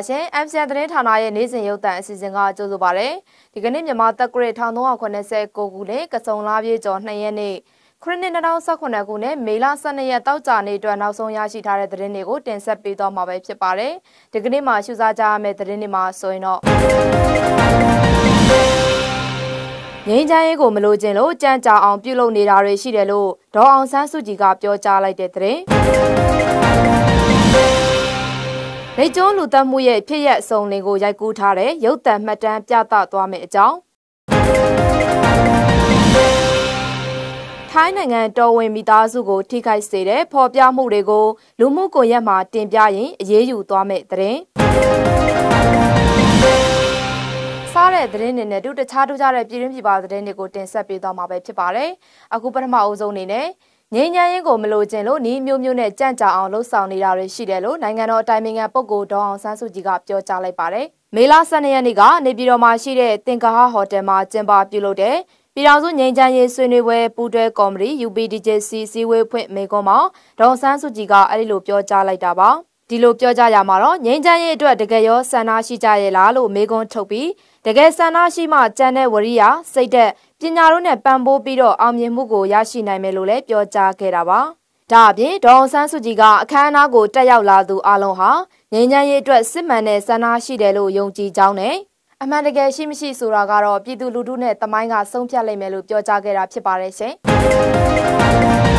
ပါရှင်။ MCN သတင်းဌာနရဲ့နေ့စဉ်ရုပ်သံအစီအစဉ်ကကြိုဆိုပါရစေ။ဒီကနေ့မြန်မာတက်ဂရစ်1389ခုနှစ်ကစုံလာပြေကျော်2ရက်နေ့ခရစ်နှစ်2019ခုနှစ်မေလ12ရက်တောက်ကြနေ့အတွက်နောက်ဆုံးရရှိထားတဲ့သတင်းတွေကိုတင်ဆက်ပေးသွားမှာပဲဖြစ်ပါတယ်။ဒီကနေ့မှာရှုစားကြရမယ့်သတင်းတွေမှာဆိုရင်တော့ငင်းချမ်းရေးကိုမလို့ခြင်းလို့ကြံ့ကြာအောင်ပြုလုပ်နေတာတွေရှိတယ်လို့ဒေါ်အောင်ဆန်းစုကြည်ကပြောကြားလိုက်တဲ့သတင်း။ လက်ကျုံးလူသက်မှုရဲ့ဖြစ်ရက်အစုံလင်ကိုရိုက်ကူးထားတဲ့ရုပ်သံမှတ်တမ်းပြသသွားမယ့်အကြောင်းထိုင်းနိုင်ငံတော်ဝင်မိသားစုကိုထိခိုက်စေတဲ့ဖော်ပြမှုတွေကိုလူမှုကွန်ရက်မှာတင်ပြရင်အရေးယူသွားမယ့်သတင်းစားတဲ့သတင်းတွေနဲ့တူတခြားထူးခြားတဲ့ပြည်တွင်းပြည်ပသတင်းတွေကိုတင်ဆက်ပေးသွားမှာပဲဖြစ်ပါတယ်။အခုပထမအဦးဆုံးအနေနဲ့ ငြိမ်းချမ်းရေးကိုမလိုချင်လို့ဤမျိုးမျိုးနဲ့ကြန့်ကြာအောင်လှုပ်ဆောင်နေတာတွေရှိတယ်လို့နိုင်ငံတော်အတိုင်ပင်ခံပုဂ္ဂိုလ်ဒေါအောင်ဆန်းစုကြည်ကပြောကြားလိုက်ပါတယ်။မေလ12ရက်နေ့ကနေပြည်တော်မှာရှိတဲ့သင်္ကာဟဟိုတယ်မှာကျင်းပပြုလုပ်တဲ့ပြည်ထောင်စုငြိမ်းချမ်းရေးဆွေးနွေးပွဲပူးတွဲကော်မတီ UPDJC စီဝေးဖွင့်မေကွန်မှာဒေါ်ဆန်းစုကြည်ကအဲ့ဒီလိုပြောကြားလိုက်တာပါဒီလိုပြောကြရမှာတော့ငြိမ်းချမ်းရေးအတွက်တကယ်ရောဆန္ဒရှိကြရဲ့လားလို့မေကွန်ထုတ်ပြီး တကယ်ဆန္ဒရှိမှကြံတဲ့ဝရိယစိတ်သက်ပညာတို့နဲ့ပံ့ပိုးပြီးတော့အောင်မြင်မှုကိုရရှိနိုင်မယ်လို့လည်းပြောကြားခဲ့တာပါဒါအပြင်ဒေါအောင်ဆန်းစုကြည်ကအခမ်းအနားကိုတက်ရောက်လာသူအလုံးဟာငြိမ်းချမ်းရေးအတွက်စစ်မှန်တဲ့ဆန္ဒရှိတယ်လို့ယုံကြည်ကြောင်းနဲ့အမှန်တကယ်ရှိမရှိဆိုတာကတော့ပြည်သူလူထုနဲ့တမိုင်းကဆုံးဖြတ်လိုက်မယ်လို့ပြောကြားခဲ့တာဖြစ်ပါတယ်ရှင်။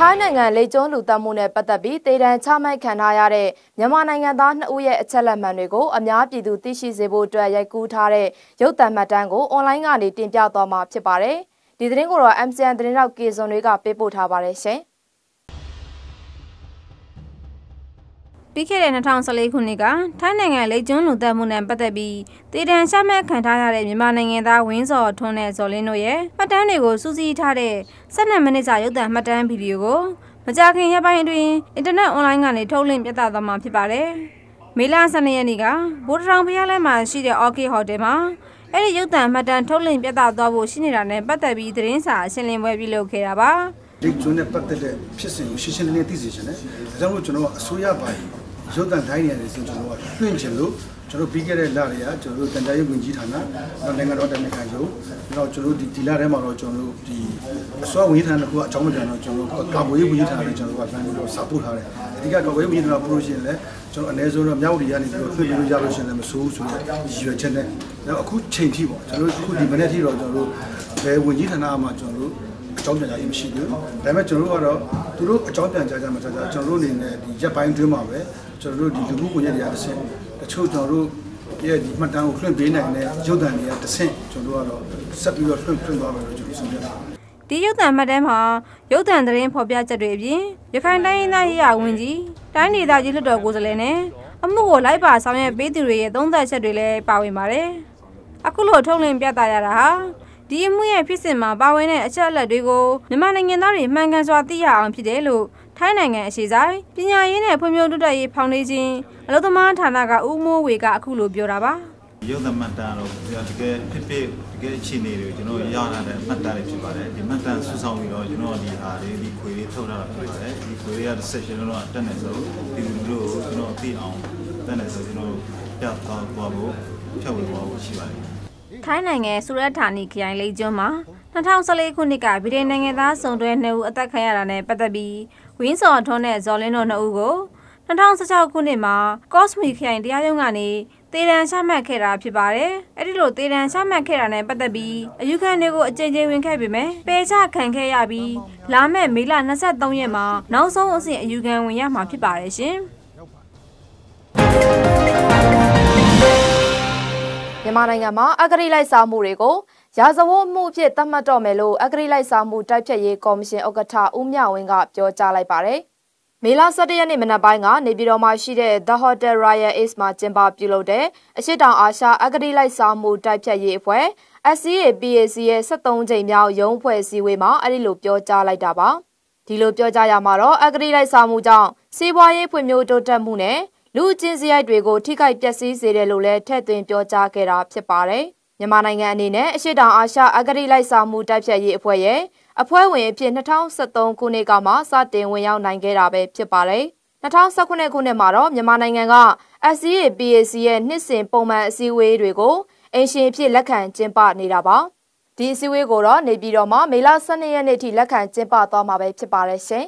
ထိုင်းနိုင်ငံလေကျုံးလူသက်မှုနဲ့ပတ်သက်ပြီးတေတံချမှတ်ခံထားရတဲ့မြန်မာနိုင်ငံသား2ဦးရဲ့အချက်လက်မှန်တွေကိုအများပြည်သူသိရှိစေဖို့အတွက်ရိုက်ကူးထားတဲ့ရုပ်သံမှတ်တမ်းကိုအွန်လိုင်းကနေတင်ပြသွားမှာဖြစ်ပါတယ်။ဒီသတင်းကိုတော့ MCN သတင်းတောက်ကေစွန်တွေကပေးပို့ထားပါတယ်ရှင်။ ပြီးခဲ့တဲ့2014ခုနှစ်ကထိုင်းနိုင်ငံလိတ်ကျွန်းလူသက်မှုနဲ့ပတ်သက်ပြီးတည်တံ့ရှမဲ့ခံထားရတဲ့မြန်မာနိုင်ငံသားဝင်းစော်ထွန်းနဲ့ဇော်လင်းတို့ရဲ့မှတ်တမ်းတွေကိုစူးစီးထားတဲ့12မိနစ်စာရုပ်သံမှတ်တမ်းဗီဒီယိုကိုမကြာခင်ရက်ပိုင်းအတွင်းအင်တာနက်အွန်လိုင်းကနေထုတ်လွှင့်ပြသသွားမှာဖြစ်ပါတယ်။မေလ12ရက်နေ့ကဘိုးထောင်ဖျားလမ်းမှာရှိတဲ့ Orchid Hotel မှာအဲ့ဒီရုပ်သံမှတ်တမ်းထုတ်လွှင့်ပြသသွားဖို့ရှိနေတာနဲ့ပတ်သက်ပြီးသတင်းစာရှင်းလင်းပွဲပြုလုပ်ခဲ့တာပါ။ဒီကျွန်းနဲ့ပတ်သက်တဲ့ဖြစ်စဉ်ကိုရှင်းရှင်းလင်းလင်းသိစေချင်တယ်။ဒါကြောင့်မို့ကျွန်တော်အစိုးရပိုင်း ရုပ်သံတိုင်းနေရာတွေဆိုကျွန်တော်ကလွှင့်ချင်လို့ကျွန်တော်ပြီးခဲ့တဲ့လတွေကကျွန်တော်တို့တန်ကြားရေးဝန်ကြီးဌာနနောက်နိုင်ငံတော်တိုင်ပင်ခံရုံးနောက်ကျွန်တော်တို့ဒီဒီလထဲမှာတော့ကျွန်တော်တို့ဒီအစိုးရဝန်ကြီးဌာနကအကြောင်းမပြန်တော့ကျွန်တော်တို့ကာကွယ်ရေးဝန်ကြီးဌာနနဲ့ကျွန်တော်တို့ကပြန်ပြီးတော့စာပို့ထားတယ်အဓိကကာကွယ်ရေးဝန်ကြီးဌာနပရိုရှင်လည်းကျွန်တော်အနည်းဆုံးတော့မြောက်ဝတီကနေပြီးတော့လွှင့်ပြီးလို့ရလို့ရှင်လည်းမဆိုးဘူးဆိုတော့ရည်ရွယ်ချက်နဲ့နောက်အခုချိန်ထိပေါ့ကျွန်တော်တို့အခုဒီမနေ့ထိတော့ကျွန်တော်တို့ဘယ်ဝန်ကြီးဌာနမှာကျွန်တော်တို့ အကြောင်းပြန်ကြရေးမရှိဘူးဒါပေမဲ့ကျွန်တော်တို့ကတော့သူတို့အကြောင်းပြန်ကြကြမှာကြကြကျွန်တော်တို့အနေနဲ့ဒီရက်ပိုင်းတွင်းမှာပဲကျွန်တော်တို့ဒီလူမှုကွန်ရက်တွေကတစ်ဆင့်တချို့ကျွန်တော်တို့ရဲ့ဒီမှတ်တမ်းကိုလွှင့်ပေးနိုင်တဲ့ရုပ်သံတွေကတစ်ဆင့်ကျွန်တော်တို့ကတော့ဆက်ပြီးတော့လွှင့်လွှင့်သွားမယ်လို့ကျွန်တော်ဆုံးဖြတ်တာဒီရုပ်သံမှတ်တမ်းမှာရုပ်သံသတင်းဖော်ပြချက်တွေအပြင်ရခိုင်တိုင်းရင်းသားရေးရာဝန်ကြီးတိုင်းဒေသကြီးလွှတ်တော်ကိုယ်စားလှယ်နဲ့အမှုကိုလိုက်ပါဆောင်ရွက်ပေးသူတွေရဲ့သုံးသပ်ချက်တွေလည်းပါဝင်ပါတယ်။အခုလိုထုတ်လင်းပြသရတာဟာ ဒီအမှုရဲ့ဖြစ်စဉ်မှာပါဝင်တဲ့အချက်အလက်တွေကိုမြန်မာနိုင်ငံသားတွေမှန်ကန်စွာသိရအောင်ဖြစ်တယ်လို့ထိုင်းနိုင်ငံအရှိဆိုင်ပညာရေးနဲ့ဖွံ့ဖြိုးတိုးတက်ရေးဖောင်ဒေးရှင်းအလုပ်သမားဌာနကဦးမိုးဝေကအခုလိုပြောတာပါရုပ်သမတ်တန်တော့တကယ်ဖြစ်ဖြစ်တကယ်အခြေအနေတွေကျွန်တော်ရလာတဲ့မှတ်တမ်းတွေဖြစ်ပါတယ်ဒီမှတ်တမ်းဆူဆောင်ပြီးတော့ကျွန်တော်ဒီဟာလေးဒီခွေလေးထုတ်လာတာဖြစ်ပါတယ်ဒီခွေလေးကတစ်ဆက်ကျွန်တော်တို့တက်နေဆိုဒီလူတို့ကိုကျွန်တော်သိအောင်တက်နေဆိုကျွန်တော်ပြသွားသွားဖို့ဖြတ်ဝေသွားဖို့ရှိပါတယ် ထိုင်းနိုင်ငံဆူရတ်ဌာနီခရိုင်လေးကျွန်းမှာ2014ခုနှစ်ကဗြိတိန်နိုင်ငံသားစုံတွဲနှစ်ဦးအသက်ခံရတာနဲ့ပတ်သက်ပြီးဝင်းစော်ထွန်းနဲ့ဇော်လင်းတို့နှစ်ဦးကို2016ခုနှစ်မှာကော့စမီခရိုင်တရားရုံးကနေတေတံချမှတ်ခဲ့တာဖြစ်ပါတယ်။အဲ့ဒီလိုတေတံချမှတ်ခဲ့တာနဲ့ပတ်သက်ပြီးအယူခံတွေကိုအကြိမ်ကြိမ်ဝင်ခဲ့ပေမဲ့ပယ်ချခံခဲ့ရပြီးလာမယ့်မေလ23ရက်မှာနောက်ဆုံးအဆင့်အယူခံဝင်ရမှာဖြစ်ပါတယ်ရှင်။ မြန်မာနိုင်ငံမှာအဂရိလိုက်စားမှုတွေကိုရာဇဝတ်မှုအဖြစ်သတ်မှတ်တော့မယ်လို့အဂရိလိုက်စားမှုတိုက်ဖြတ်ရေးကော်မရှင်ဥက္ကဋ္ဌဦးမြဝင်းကပြောကြားလိုက်ပါတယ်။မေလ17ရက်နေ့မနက်ပိုင်းကနေပြည်တော်မှာရှိတဲ့ The Hotel Royal Ace မှာကျင်းပပြုလုပ်တဲ့အရှိတောင်အာရှအဂရိလိုက်စားမှုတိုက်ဖြတ်ရေးအဖွဲ့ SCA PAC ရဲ့73ကြိမ်မြောက်ရုံးဖွဲ့စည်းဝေးမှာအဲ့ဒီလိုပြောကြားလိုက်တာပါ။ဒီလိုပြောကြားရမှာတော့အဂရိလိုက်စားမှုကြောင့်စီးပွားရေးဖွံ့ဖြိုးတိုးတက်မှုနဲ့ လူအချင်းစရိုက်တွေကိုထိခိုက်ပျက်စီးစေတယ်လို့လည်းထည့်သွင်းပြောကြားခဲ့တာဖြစ်ပါတယ်။မြန်မာနိုင်ငံအနေနဲ့အရှိတောင်အာရှအဂရိလိုက်စာမှုတိုက်ဖြတ်ရေးအဖွဲ့ရဲ့အဖွဲ့ဝင်အဖြစ်2013ခုနှစ်ကမှစတင်ဝင်ရောက်နိုင်ခဲ့တာပဲဖြစ်ပါတယ်2019ခုနှစ်မှာတော့မြန်မာနိုင်ငံက SCA PAC ရဲ့နှစ်စဉ်ပုံမှန်အစည်းအဝေးတွေကိုအင်ရှင်ဖြစ်လက်ခံကျင်းပနေတာပါဒီအစည်းအဝေးကိုတော့နေပြည်တော်မှာမေလ12ရက်နေ့ထိလက်ခံကျင်းပသွားမှာပဲဖြစ်ပါတယ်ရှင်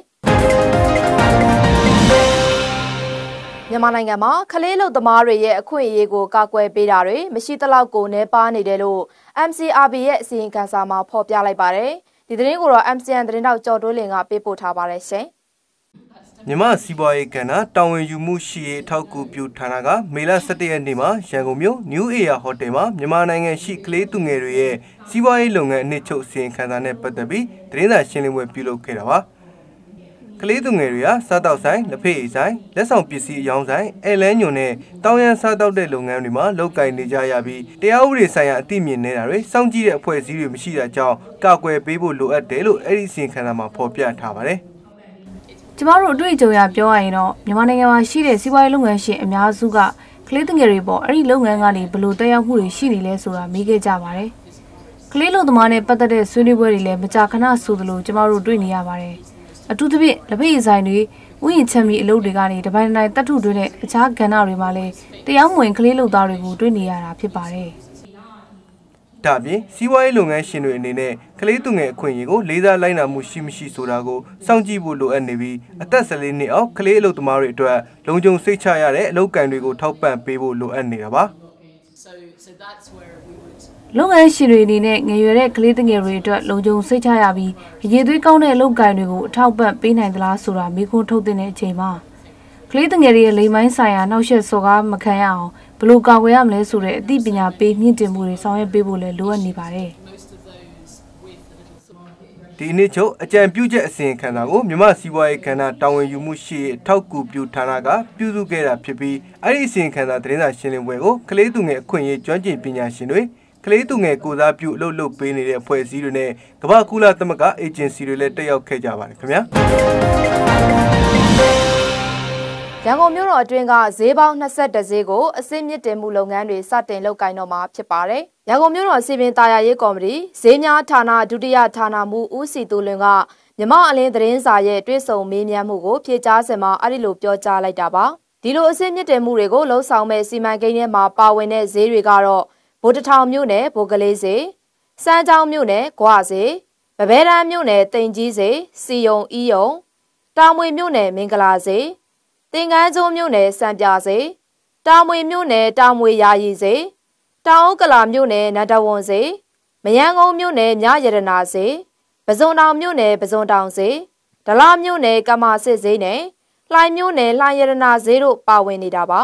မြန်မာနိုင်ငံမှာကလေးလူသမားတွေရဲ့အခွင့်အရေးကိုကာကွယ်ပေးတာတွေမရှိသလောက်ကိုနှဲပါနေတယ်လို့ MCRB ရဲ့အစီရင်ခံစာမှာဖော်ပြလိုက်ပါတယ်။ဒီသတင်းကိုတော့ MCN သတင်းတောက်ကျော်တိုးလင်ကပေးပို့ထားပါတယ်ရှင်။မြမစီးပွားရေးကဏ္ဍတာဝန်ယူမှုရှိရေးအထောက်အကူပြုဌာနကမေလ17ရက်နေ့မှာရန်ကုန်မြို့ New Air Hotel မှာမြန်မာနိုင်ငံရှိကလေးသူငယ်တွေရဲ့စီးပွားရေးလုပ်ငန်းအနှစ်ချုပ်အစီရင်ခံစာနဲ့ပတ်သက်ပြီးသတင်းစာရှင်းလင်းပွဲပြုလုပ်ခဲ့တာပါ။ ကလေးသူငယ်တွေဟာစားတောက်ဆိုင်လက်ဖက်ရည်ဆိုင်လက်ဆောင်ပစ္စည်းအယောင်းဆိုင်အဲလဲညွန်နဲ့တောင်းရန်စားတောက်တဲ့လုပ်ငန်းတွေမှာလုပ်ကိုင်နေကြရပြီးတရားဥပဒေဆိုင်ရာအသိမြင်နေတာတွေစောင့်ကြည့်တဲ့အဖွဲ့အစည်းတွေမရှိတာကြောင့်ကာကွယ်ပေးဖို့လိုအပ်တယ်လို့အဲ့ဒီစီရင်ခံစာမှာဖော်ပြထားပါတယ်ကျမတို့အတွေ့အကြုံရပြောရရင်တော့မြန်မာနိုင်ငံမှာရှိတဲ့စီးပွားရေးလုပ်ငန်းရှင်အများစုကကလေးငယ်တွေပေါ်အဲ့ဒီလုပ်ငန်းကနေဘလို့တက်ရောက်မှုတွေရှိနေလဲဆိုတာမေးခဲ့ကြပါတယ်။ကလေးလူသမားနဲ့ပတ်သက်တဲ့ဆွေးနွေးပွဲတွေလည်းမကြာခဏဆိုသလိုကျမတို့တွေ့နေရပါတယ်။ အထူးသဖြင့်လက်ဖက်ရည်ဆိုင်တွေဥယျာဉ်ချက်မီအလုပ်တွေကနေတပိုင်းတိုင်းတတ်ထုတွင်းတဲ့အခြားကဏ္ဍတွေမှာလည်းတရားမဝင်ကလေးလုပ်သားတွေကိုတွေ့နေရတာဖြစ်ပါတယ်။ဒါပြင်စီးပွားရေးလုပ်ငန်းရှင်တွေအနေနဲ့ကလေးသူငယ်အခွင့်အရေးကိုလေးစားလိုက်နာမှုရှိမရှိဆိုတာကိုစောင့်ကြည့်ဖို့လိုအပ်နေပြီးအသက်14နှစ်အောက်ကလေးအလုပ်သမားတွေအတွက်လုံခြုံစိတ်ချရတဲ့အလုပ်ကိုင်တွေကိုထောက်ပံ့ပေးဖို့လိုအပ်နေတာပါ။ so so that's where လုပ်ငန်းရှင်တွေအနေနဲ့ငယ်ရွယ်တဲ့ကလေးငယ်တွေအတွက်လုံခြုံစိတ်ချရပြီးအရေးသွေးကောင်းတဲ့လုပ်ကိုင်တွေကိုအထောက်ပံ့ပေးနိုင်သလားဆိုတာမေးခွန်းထုတ်တဲ့အချိန်မှာကလေးငယ်တွေရဲ့လိမ်မိုင်းဆိုင်ရာနှောက်ယှက်စော်ကားမခံရအောင်ဘယ်လိုကာကွယ်ရမလဲဆိုတဲ့အသိပညာပေးမြင့်တင်မှုတွေဆောင်ရွက်ပေးဖို့လည်းလိုအပ်နေပါတယ်ဒီနေ့ချုပ်အကြံပြုချက်အစီရင်ခံစာကိုမြမစီးပွားရေးကဏ္ဍတာဝန်ယူမှုရှိအထောက်ကူပြုဌာနကပြုစုခဲ့တာဖြစ်ပြီးအဲ့ဒီအစီရင်ခံစာသတင်းစာရှင်းလင်းပွဲကိုကလေးသူငယ်အခွင့်အရေးကျွမ်းကျင်ပညာရှင်တွေ ကလေးသူငယ်ကိုစားပြုအလုပ်လုပ်ပေးနေတဲ့အဖွဲ့အစည်းတွေနဲ့ကမ္ဘာကုလသမဂ္ဂအေဂျင်စီတွေလည်းတက်ရောက်ခဲ့ကြပါတယ်ခင်ဗျာရန်ကုန်မြို့တော်အတွင်းကဈေးပေါင်း22ဈေးကိုအစစ်မြစ်တင်မှုလုပ်ငန်းတွေစတင်လုပ်ကိုင်တော့မှာဖြစ်ပါတယ်။ရန်ကုန်မြို့တော်စီပင်တာယာရေးကော်မတီဈေးများဌာနဒုတိယဌာနမှဦးစီတူလွင်ကမြမအလင်းသတင်းစာရဲ့တွဲဆုံမေးမြန်းမှုကိုဖြေကြားစင်မှာအဲ့ဒီလိုပြောကြားလိုက်တာပါ။ဒီလိုအစစ်မြစ်တင်မှုတွေကိုလှုံ့ဆော်မဲ့စီမံကိန်းထဲမှာပါဝင်တဲ့ဈေးတွေကတော့ ဗိုလ်တထောင်မြို့နယ်ဗိုလ်ကလေးစေစမ်းချောင်းမြို့နယ်ဂွစေဗဘဲရန်မြို့နယ်တိန်ကြီးစေစီယုံအီယုံတာမွေမြို့နယ်မင်္ဂလာစေတင်ကန်းကျိုးမြို့နယ်စံပြစေတာမွေမြို့နယ်တာမွေယာရီစေတောင်ဥက္ကလာမြို့နယ်နန္ဒဝန်စေမယန်းကုန်းမြို့နယ်မြရတနာစေပဇွန်တောင်မြို့နယ်ပဇွန်တောင်စေဒလမြို့နယ်ကမာစစ်စေနဲ့လှိုင်မြို့နယ်လှိုင်ရတနာစေတို့ပါဝင်နေတာပါ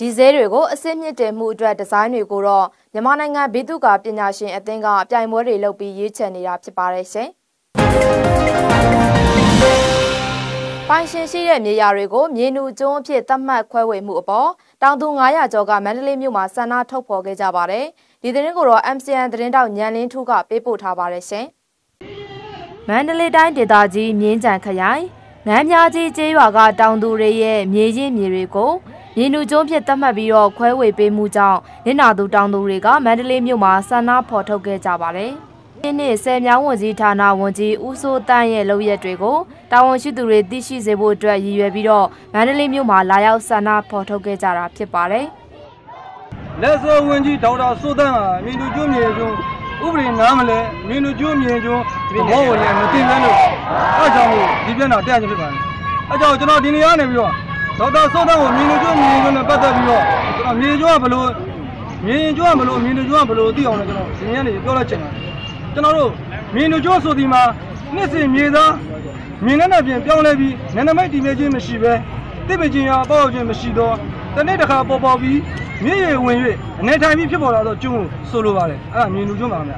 ဒီဇဲတွေကိုအစစ်မြင့်တင်မှုအတွက်ဒီဇိုင်းတွေကိုတော့မြန်မာနိုင်ငံဘေးသူကပညာရှင်အသင်းကအပြိုင်ပွဲတွေလုပ်ပြီးရွေးချယ်နေတာဖြစ်ပါတယ်ရှင်။ပိုင်ရှင်ရှိတဲ့မြေယာတွေကိုမြေနူကျွန်းအဖြစ်သတ်မှတ်ခွဲဝေမှုအပေါ်တောင်သူ900ကျော်ကမန္တလေးမြို့မှာဆန္ဒထုတ်ဖော်ခဲ့ကြပါတယ်။ဒီသတင်းကိုတော့ MCN သတင်းတောက်ညံလင်းထူးကပေးပို့ထားပါတယ်ရှင်။မန္တလေးတိုင်းဒေသကြီးမြင်းကြံခရိုင်ငန်းမြကြီးကျေးရွာကတောင်သူတွေရဲ့မြေချင်းမြေတွေကို ရေနူကျွန်းဖြစ်သတ်မှတ်ပြီးတော့ခွဲဝေပေးမှုကြောင့်နင့်နာသူတောင်သူတွေကမန္တလေးမြို့မှာဆန္ဒဖော်ထုတ်ခဲ့ကြပါတယ်။ဒီနေ့ဆယ်မြောင်းဝန်ကြီးဌာနဝန်ကြီးဦးစိုးတန်းရဲ့လုပ်ရက်တွေကိုတာဝန်ရှိသူတွေသိရှိစေဖို့အတွက်ရည်ရွယ်ပြီးတော့မန္တလေးမြို့မှာလာရောက်ဆန္ဒဖော်ထုတ်ခဲ့ကြတာဖြစ်ပါတယ်။လက်စောဝန်ကြီးဒေါက်တာစိုးတန်းဟာမြင်းသူကျွန်းမြေကျွန်းဥပဒေနားမလဲမြင်းသူကျွန်းမြေကျွန်းဘောကိုလည်းမသိလဲလို့အဲကြောင့်ဒီပြန်တော့တက်ရခြင်းဖြစ်ပါတယ်။အဲကြောင့်ကျွန်တော်ဒီနေရာနေပြီးတော့ ဒေါက်တာစိုးတန်းကိုမြင်းလူကျွန်းမြင်းကျွန်းနဲ့ပတ်သက်ပြီးတော့ကျွန်တော်မြင်းကျွန်းကဘလို့မြင်းကျွန်းကဘလို့မြင်းလူကျွန်းကဘလို့သိအောင်လဲကျွန်တော်ဒီနေ့နေပြောလိုက်ချင်တယ်ကျွန်တော်တို့မြင်းလူကျွန်းဆိုဒီမှာနှစ်စဉ်မြေသားမြင်းနဲ့ပြင်ပြောင်းလဲပြီးနန္ဒမိတ်တည်မြဲခြင်းမရှိပဲတိပချင်းရပေါ့ခြင်းမရှိတော့တနေ့တစ်ခါပေါ်ပေါ်ပြီးမြေရဝင်၍အနေထိုင်ပြီးဖြစ်ပေါ်လာတော့ကျွန်းကိုဆိုလိုပါတယ်အဲ့ဒါမြင်းလူကျွန်းပါခင်ဗျ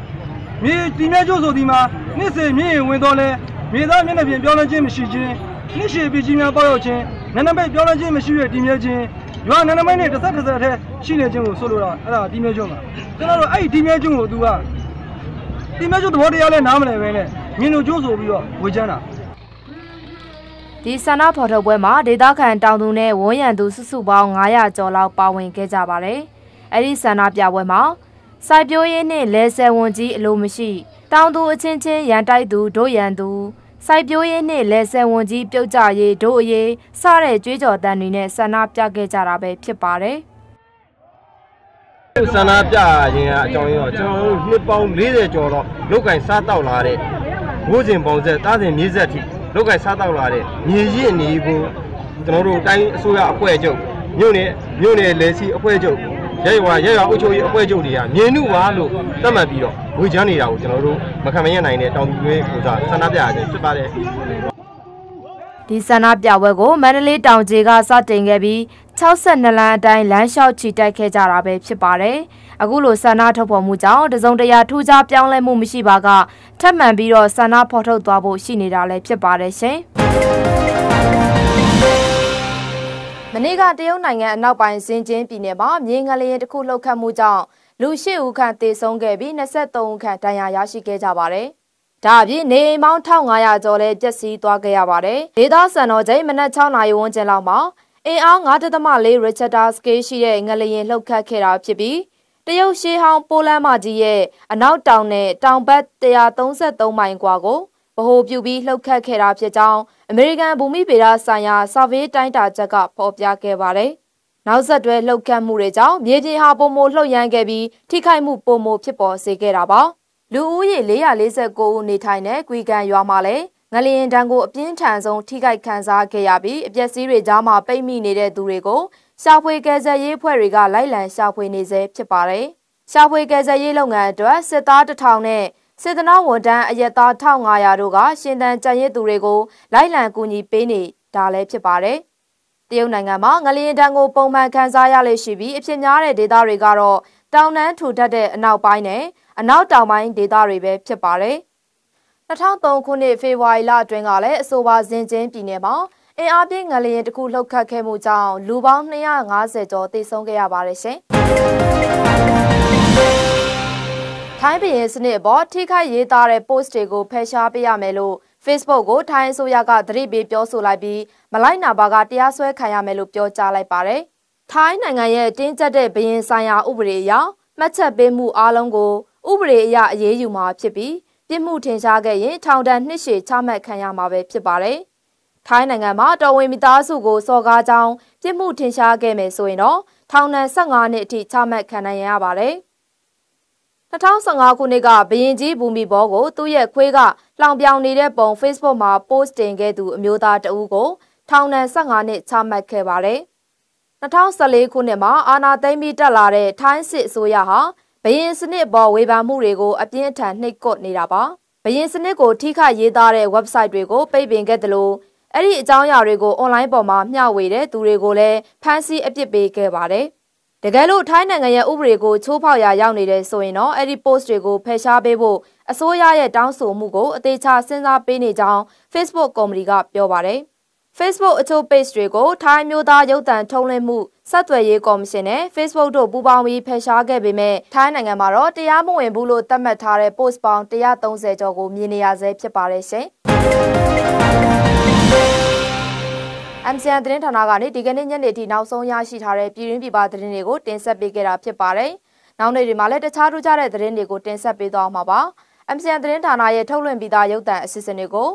မြေတည်မြဲကျွန်းဆိုဒီမှာနှစ်စဉ်မြေရဝင်တော့လဲမြေသားမျက်နှာပြင်ပြောင်းလဲခြင်းမရှိခြင်းနှစ်ရှည်ပြီးကြီးများပေါ့ရောက်ခြင်း နန္ဒမိတ်ပြောင်းလဲခြင်းမရှိတဲ့တည်မြဲခြင်းရွာနန္ဒမိတ်နဲ့တစ်ဆက်တစ်ဆက်တည်းရှိနေခြင်းကိုဆိုလိုတာအဲ့ဒါတည်မြဲခြင်းပါကျွန်တော်တို့အဲ့ဒီတည်မြဲခြင်းကို तू ကတည်မြဲခြင်းသဘောတရားလဲနားမလည်ပဲနဲ့မြင်လို့ကြိုးဆိုပြီးတော့ဝေချမ်းတာဒီဆန္ဒဖော်ထုတ်ပွဲမှာဒေသခံတောင်သူနဲ့ဝန်းရံသူစုစုပေါင်း900ကျော်လောက်ပါဝင်ခဲ့ကြပါတယ်။အဲဒီဆန္ဒပြပွဲမှာစိုက်ပျိုးရေးနှင့်လယ်ဆယ်ဝန်ကြီးအလိုမရှိ တောင်သူအချင်းချင်းရန်တိုက်သူတို့ရန်သူ စိုက်ပျိုးရေးနဲ့လယ်ဆယ်ဝန်ကြီးပြုတ်ကြရေးဒို့အရေးစတဲ့ကြွေးကြော်တန်တွေနဲ့ဆန္ဒပြခဲ့ကြတာပဲဖြစ်ပါတယ်ဆန္ဒပြခြင်းအကြောင်းရင်းတော့ကျွန်တော်တို့နှစ်ပေါင်း40ကျော်တော့လောက်ကင်စားတောက်လာတဲ့ဘိုးစဉ်ပေါင်းဆက်တားစဉ်မြေဆက်ထိလောက်ကင်စားတောက်လာတဲ့မြေရင့်နေဖို့ကျွန်တော်တို့တိုင်းအစိုးရအဖွဲ့ချုပ်မြို့နယ်မြို့နယ်လေစီအဖွဲ့ချုပ် ရဲရွာရဲရွာအုပ်ချုပ်ရေးအဖွဲ့ချုပ်တွေကမြင်းနုပါလို့သတ်မှတ်ပြီးတော့ဝေချမ်းနေတာကိုကျွန်တော်တို့မခံမရနိုင်တဲ့တောင်သူတွေပူဇာဆန္ဒပြရခြင်းဖြစ်ပါတယ်ဒီဆန္ဒပြပွဲကိုမန္တလေးတောင်ကြီးကစတင်ခဲ့ပြီး62လမ်းအတိုင်းလမ်းလျှောက်ချီတက်ခဲ့ကြတာပဲဖြစ်ပါတယ်။အခုလိုဆန္ဒထုတ်ဖော်မှုကြောင့်တစုံတရာထူးခြားပြောင်းလဲမှုမရှိပါကထပ်မံပြီးတော့ဆန္ဒဖော်ထုတ်သွားဖို့ရှိနေတာလည်းဖြစ်ပါတယ်ရှင်။ မနေ့ကတရုတ်နိုင်ငံအနောက်ပိုင်းစင်ကျင်းပြည်နယ်မှာမြေငလျင်တစ်ခုလှုပ်ခတ်မှုကြောင့်လူ၈ဦးခန့်သေဆုံးခဲ့ပြီး23ဦးခန့်ဒဏ်ရာရရှိခဲ့ကြပါတယ်။ဒါအပြင်နေအိမ်ပေါင်း1500ကျော်လည်းပျက်စီးသွားခဲ့ရပါတယ်။ဒေသစံတော်ချိန်မနက်6နာရီဝန်းကျင်လောက်မှာအင်အား9.4 Richter scale ရှိတဲ့ငလျင်လှုပ်ခတ်ခဲ့တာဖြစ်ပြီးတရုတ်ရှေးဟောင်းပိုလန်မကြီးရဲ့အနောက်တောင်နဲ့တောင်ဘက်133မိုင်ကွာကို ဗဟိုပြုပြီးလှုပ်ခတ်ခဲ့တာဖြစ်ကြောင်းအမေရိကန်ဘူမိဗေဒဆိုင်ရာ survey တိုင်းတာချက်ကဖော်ပြခဲ့ပါတယ်။နောက်ဆက်တွဲလှုပ်ခတ်မှုတွေကြောင့်မြေပြင်ဟာပုံမလှုပ်ရမ်းခဲ့ပြီးထိခိုက်မှုပုံမဖြစ်ပေါ်စေခဲ့တာပါ။လူဦးရေ449ဦးနေထိုင်တဲ့ကွီကန်ရွာမှာလည်းငလျင်တန်းကိုအပြင်းထန်ဆုံးထိခိုက်ခံစားခဲ့ရပြီးအပျက်စီးတွေကြားမှာပိတ်မိနေတဲ့သူတွေကိုရှာဖွေကယ်ဆယ်ရေးဖွဲ့တွေကလိုက်လံရှာဖွေနေဆဲဖြစ်ပါတယ်။ရှာဖွေကယ်ဆယ်ရေးလုပ်ငန်းအတွက်စစ်သားတထောင်နဲ့ စေတနာဝန်ထမ်းအရက်သား1500တို့ကရှင်သန်ကြံရစ်သူတွေကိုလိုက်လံကူညီပေးနေတာလည်းဖြစ်ပါတယ်။တရုတ်နိုင်ငံမှာငလျင်တန်းကိုပုံမှန်ခံစားရလေရှိပြီးအဖြစ်များတဲ့ဒေသတွေကတော့တောင်တန်းထူထပ်တဲ့အနောက်ပိုင်းနဲ့အနောက်တောင်ပိုင်းဒေသတွေပဲဖြစ်ပါတယ်။2003ခုနှစ်ဖေဖော်ဝါရီလအတွင်းကလည်းအဆိုပါဇင်ကျင်းပြည်နယ်မှာအင်အားပြင်းငလျင်တစ်ခုလှုပ်ခတ်ခဲ့မှုကြောင့်လူပေါင်း250ကျော်သေဆုံးခဲ့ရပါတယ်ရှင်။ ထိုင်းပြည်စနစ်အပေါ်ထိခိုက်ရေးသားတဲ့ post တွေကိုဖယ်ရှားပေးရမယ်လို့ Facebook ကိုထိုင်းအစိုးရကသတိပေးပြောဆိုလိုက်ပြီးမလိုက်နာပါကတရားစွဲခံရမယ်လို့ပြောကြားလိုက်ပါတယ်။ထိုင်းနိုင်ငံရဲ့တင်းကျပ်တဲ့ဘရင်ဆိုင်ရာဥပဒေအရမှတ်ချက်ပေးမှုအားလုံးကိုဥပဒေအရအရေးယူမှာဖြစ်ပြီးပြစ်မှုထင်ရှားခဲ့ရင်ထောင်ဒဏ်နှစ်ရှည်ချမှတ်ခံရမှာပဲဖြစ်ပါတယ်။ထိုင်းနိုင်ငံမှာတော်ဝင်မိသားစုကိုစော်ကားကြောင်းပြစ်မှုထင်ရှားခဲ့မယ်ဆိုရင်တော့ထောင်ဒဏ်15နှစ်အထိချမှတ်ခံနိုင်ရပါတယ်။ 2015ခုနှစ်ကဘရင်ကြီးဘူမီဘောကိုသူ့ရဲ့ခွေးကလောင်ပြောင်နေတဲ့ပုံ Facebook မှာ post တင်ခဲ့သူအမျိုးသားတဦးကိုထောင်ဒဏ်15နှစ်ချမှတ်ခဲ့ပါတယ်။2014ခုနှစ်မှာအာဏာသိမ်းပြီးတက်လာတဲ့ထိုင်းစစ်အစိုးရဟာဘရင်စနစ်ပေါ်ဝေဖန်မှုတွေကိုအပြင်းထန်နှိပ်ကွပ်နေတာပါဘရင်စနစ်ကိုထိခိုက်ရေးသားတဲ့ website တွေကိုပိတ်ပင်ခဲ့တယ်လို့အဲ့ဒီအကြောင်းအရာတွေကို online ပေါ်မှာမျှဝေတဲ့သူတွေကိုလည်းဖမ်းဆီးအပြစ်ပေးခဲ့ပါတယ် တကယ်လို့ထိုင်းနိုင်ငံရဲ့ဥပဒေကိုချိုးဖောက်ရာရောက်နေတဲ့ဆိုရင်တော့အဲ့ဒီ post တွေကိုဖယ်ရှားပေးဖို့အစိုးရရဲ့တောင်းဆိုမှုကိုအသေးချာစဉ်းစားပေးနေကြောင်း Facebook ကုမ္ပဏီကပြောပါတယ်။ Facebook အချို့ page တွေကိုထိုင်းမျိုးသားရုပ်သံထုတ်လွှင့်မှုဆက်သွယ်ရေးကော်မရှင်နဲ့ Facebook တို့ပူးပေါင်းပြီးဖယ်ရှားခဲ့ပေမဲ့ထိုင်းနိုင်ငံမှာတော့တရားမဝင်ဘူးလို့သတ်မှတ်ထားတဲ့ post ပေါင်း130ကျော်ကိုမြင်နေရဆဲဖြစ်ပါတယ်ရှင်။ MCN သတင်းဌာနကနေဒီကနေ့ညနေထိနောက်ဆုံးရရှိထားတဲ့ပြည်တွင်းပြည်ပသတင်းတွေကိုတင်ဆက်ပေးခဲ့တာဖြစ်ပါတယ်။နောက်နေ့တွေမှာလည်းတခြားထူးခြားတဲ့သတင်းတွေကိုတင်ဆက်ပေးသွားမှာပါ။ MCN သတင်းဌာနရဲ့ထုတ်လွှင့်ပြီးသားရုပ်သံအစီအစဉ်တွေကို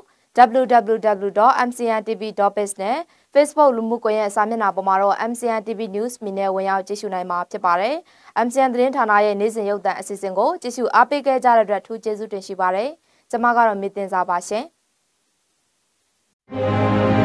www.mcntv.biz နဲ့ Facebook လူမှုကွန်ရက်စာမျက်နှာပေါ်မှာတော့ MCN TV News မီနဲ့ဝင်ရောက်ကြည့်ရှုနိုင်မှာဖြစ်ပါတယ်။ MCN သတင်းဌာနရဲ့နေ့စဉ်ရုပ်သံအစီအစဉ်ကိုကြည့်ရှုအားပေးခဲ့ကြတဲ့အတွက်ထူးကျေးဇူးတင်ရှိပါတယ်။ကျွန်မကတော့မေတင်စာပါရှင်။